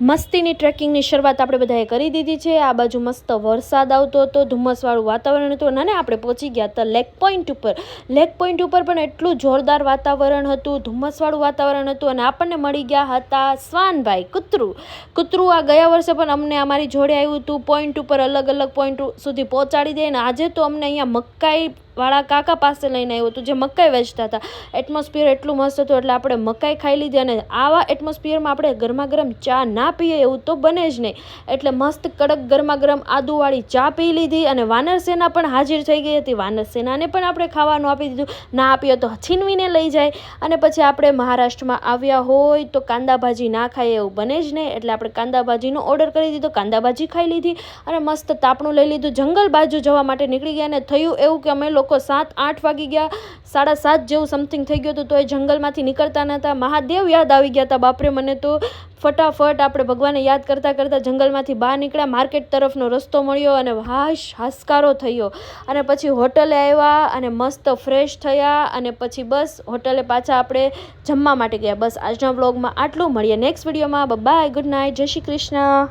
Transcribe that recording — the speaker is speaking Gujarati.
મસ્તીની ટ્રેકિંગની શરૂઆત આપણે બધાએ કરી દીધી છે. આ બાજુ મસ્ત વરસાદ આવતો હતો, ધુમ્મસવાળું વાતાવરણ હતું અને આપણે પહોંચી ગયા હતા લેક પોઈન્ટ ઉપર. લેક પોઈન્ટ ઉપર પણ એટલું જોરદાર વાતાવરણ હતું, ધુમ્મસવાળું વાતાવરણ હતું અને આપણને મળી ગયા હતા શ્વાનભાઈ કૂતરું. કૂતરું આ ગયા વર્ષે પણ અમને અમારી જોડે આવ્યું હતું, પોઈન્ટ ઉપર અલગ અલગ પોઈન્ટ સુધી પહોંચાડી દે અને આજે તો અમને અહીંયા મકાઈ વાળા કાકા પાસે લઈને આવ્યું હતું, જે મકાઈ વેચતા હતા. એટમોસ્ફિયર એટલું મસ્ત હતું એટલે આપણે મકાઈ ખાઈ લીધી અને આવા એટમોસ્ફિયરમાં આપણે ગરમા ગરમ ચા ના પીએ એવું તો બને જ નહીં. એટલે મસ્ત કડક ગરમા ગરમ આદુવાળી ચા પી લીધી અને વાનર સેના પણ હાજર થઈ ગઈ હતી. વાનર સેનાને પણ આપણે ખાવાનું આપી દીધું. ના આપીએ તો છીનવીને લઈ જાય. અને પછી આપણે મહારાષ્ટ્રમાં આવ્યા હોય તો કાંદા ભાજી ના ખાઈએ એવું બને જ નહીં. એટલે આપણે કાંદા ભાજીનો ઓર્ડર કરી દીધો, કાંદા ભાજી ખાઈ લીધી અને મસ્ત તાપણું લઈ લીધું. જંગલ બાજુ જવા માટે નીકળી ગયા અને થયું એવું કે અમે લોકો સાત આઠ વાગી ગયા. સાડા સાત જેવું સમથિંગ થઈ ગયું હતું, તો એ જંગલમાંથી નીકળતા નહોતા મહાદેવ યાદ આવી ગયા હતા. બાપરે મને તો ફટાફટ આપણે ભગવાનને યાદ કરતાં કરતાં જંગલમાંથી બહાર નીકળ્યા, માર્કેટ તરફનો રસ્તો મળ્યો અને હાશ હાશકારો થયો. અને પછી હોટલે આવ્યા અને મસ્ત ફ્રેશ થયા અને પછી બસ હોટલે પાછા આપણે જમવા માટે ગયા. બસ આજના વ્લોગમાં આટલું. મળીએ નેક્સ્ટ વિડીયોમાં. બાય ગુડ નાઇટ જય શ્રી કૃષ્ણ.